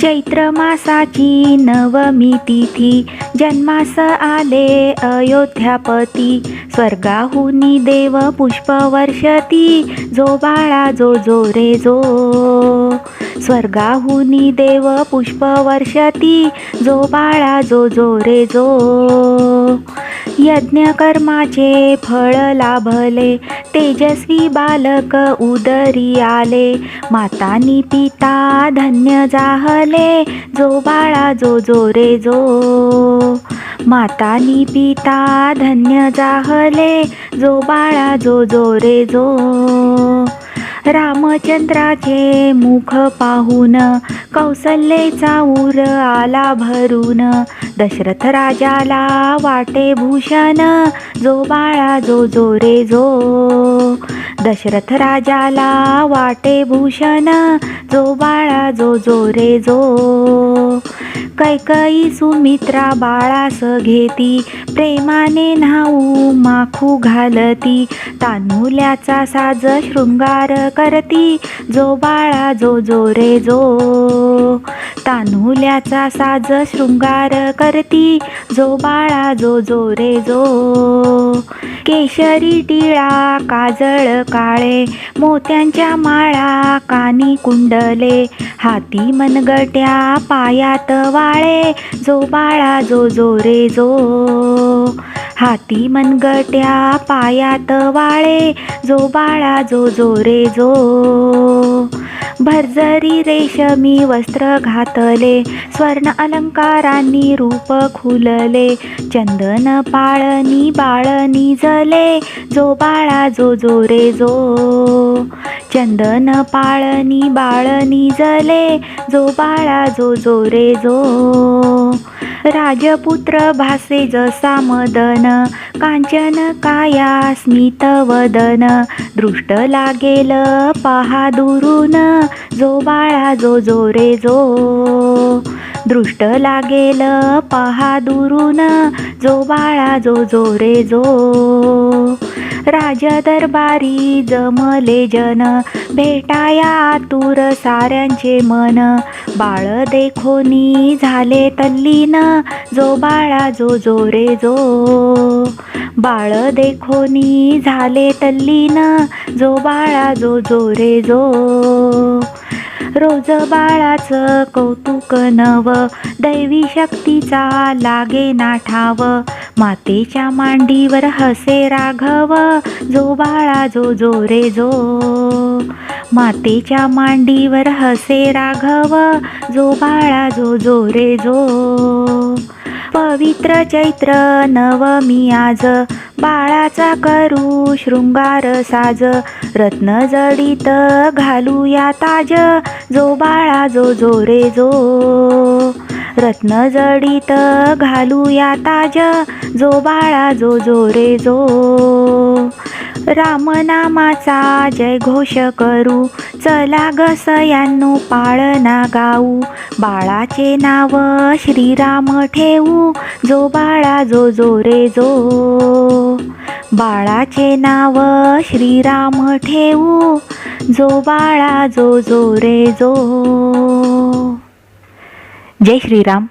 चैत्र मासाची नवमी तिथी जन्मास आले अयोध्यापती. स्वर्गाहुनी देव पुष्प वर्षती जो बाळा जो जो रे जो. स्वर्गाहुनी देव पुष्प वर्षती जो बाळा जो जो रे जो. यज्ञकर्माचे फळ लाभले. तेजस्वी बालक उदरी आले. मातानी पिता धन्य जाहले. जो बाळा जो जो रे जो. मातानी पिता धन्य जाहले. जो बाळा जो जो रे जो. रामचंद्राचे मुख पाहून कौसल्येचा उर आला भरून. दशरथ राजाला वाटे भूषण जो बाळा जो जो रे जो. दशरथ राजाला वाटे भूषण जो बाळा जो जो रे जो. कैकई सुमित्रा बाळास घेती प्रेमाने न्हाऊ माखू घालती. तांदुल्याचा साज शृंगार करती जो बाळा जो जो रे जो. तानुल्याचा साज शृंगार करती. जो बाळा जो जो रे जो. केशरी टिळा काजळ काळे. मोत्यांच्या माळा कानी कुंडले. हाती मनगट्या पायात वाळे. जो बाळा जो जो रे जो. हाती मनगट्या पायात वाळे. जो बाळा जो जो रे जो. भरजरी रेशमी वस्त्र घातले स्वर्ण अलंकारांनी रूप खुलले चंदन पाळणी बाळणी जले जो बाळा जो जो रे जो. चंदन पाळणी बाळणी जले जो बाळा जो जो रे जो. राजपुत्र भासे जसा मदन कांचन काया स्मित वदन. दृष्ट लागेल पहा दुरून जो बाळा जो जो रे जो. दृष्ट लागेल पहा दुरून जो बाळा जो जो रे जो. राजदरबारी जमले जन. भेटाया आतुर साऱ्यांचे मन. बाळ देखोनी झाले तल्लीन. जो बाळा जो जो रे जो. बाळ देखोनी झाले तल्लीन. जो बाळा जो जो रे जो. रोज बाळाचं कौतुक नव. दैवी शक्तीचा लागे नाठाव. मातेच्या मांडीवर हसे राघव जो बाळा जो जो रे जो. मातेच्या मांडीवर हसे राघव जो बाळा जो जो रे जो. पवित्र चैत्र नवमी आज बाळाचा करू शृंगार साज. रत्न जडित घालूया ताज जो बाळा जो जो रे जो. रत्न जडीत घालूया ताज जो बाळा जो जो रे जो. रामनामाचा जय घोष करू चला ग सयांनो पाळना गाऊ. बाळाचे नाव श्रीराम ठेवू जो बाळा जो जो रे जो. बाळाचे नाव श्रीराम ठेवू जो बाळा जो जो रे जो. जय श्रीराम